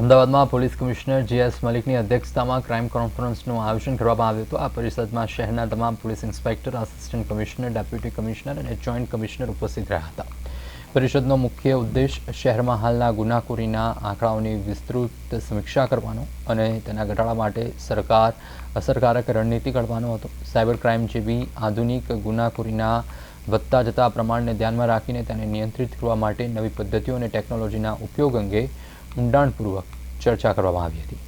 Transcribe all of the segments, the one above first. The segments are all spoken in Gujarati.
અમદાવાદમાં પોલીસ કમિશનર જીએસ મલિકની અધ્યક્ષતામાં ક્રાઇમ કોન્ફરન્સનું આયોજન કરવામાં આવ્યું હતું. આ પરિષદમાં શહેરના તમામ police inspector assistant commissioner deputy commissioner અને જોઈન્ટ કમિશનર ઉપસ્થિત રહ્યા હતા. પરિષદનો મુખ્ય ઉદ્દેશ શહેરમાં હાલના ગુનાખોરીના આંકડાઓની વિસ્તૃત સમીક્ષા કરવાનો અને તેના ઘટાડા માટે સરકાર, અસરકારક રણનીતિ ઘડવાનો હતો. સાયબર ક્રાઇમ જેવી આધુનિક ગુનાખોરીના વધતા જતા પ્રમાણને ધ્યાનમાં રાખીને તેને નિયંત્રિત કરવા માટે નવી પદ્ધતિઓ અને ટેકનોલોજીના ઉપયોગ અંગે ઊંડાણપૂર્વક ચર્ચા કરવામાં આવી હતી.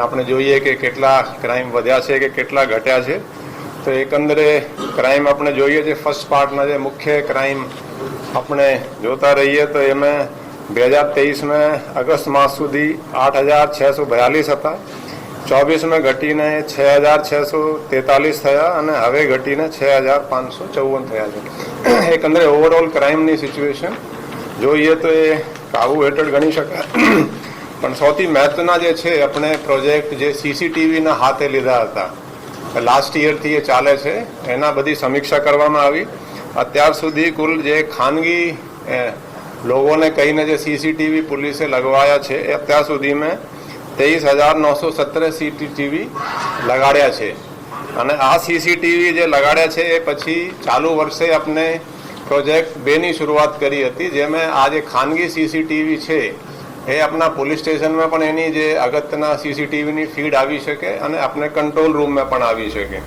આપણે જોઈએ કે કેટલા ક્રાઇમ વધ્યા છે કે કેટલા ઘટ્યા છે. તો એકંદરે ક્રાઇમ આપણે જોઈએ છે ફર્સ્ટ પાર્ટના જે મુખ્ય ક્રાઇમ આપણે જોતા રહીએ તો એમાં બે હજાર તેવીસમાં અગસ્ત માસ સુધી આઠ હજાર છસો બયાલીસ હતા. ચોવીસમાં ઘટીને છ હજાર છસો તેતાલીસ થયા અને હવે ઘટીને છ હજાર પાંચસો ચૌવન થયા છે. એકંદરે ઓવરઓલ ક્રાઇમની સિચ્યુએશન જોઈએ તો એ કાબુ હેઠળ ગણી શકાય. પણ સૌથી મહત્વના જે છે, આપણે પ્રોજેક્ટ જે સીસીટીવીના હાથે લીધા હતા. લાસ્ટ યરથી એ ચાલે છે. એના બધી સમીક્ષા કરવામાં આવી. અત્યાર સુધી કુલ જે ખાનગી લોકોને કહીને જે સીસીટીવી પોલીસે લગવાયા છે, એ અત્યાર સુધીમાં તેવીસ હજાર નવસો સત્તર સીસીટીવી લગાડ્યા છે. અને આ સીસીટીવી જે લગાડ્યા છે, એ પછી ચાલુ વર્ષે આપણે પ્રોજેક્ટ બેની શરૂઆત કરી હતી, જેમાં આ જે ખાનગી સીસીટીવી છે, એ આપણા પોલીસ સ્ટેશનમાં પણ એની જે અગત્યના સીસીટીવીની ફીડ આવી શકે અને આપણે કંટ્રોલ રૂમમાં પણ આવી શકે.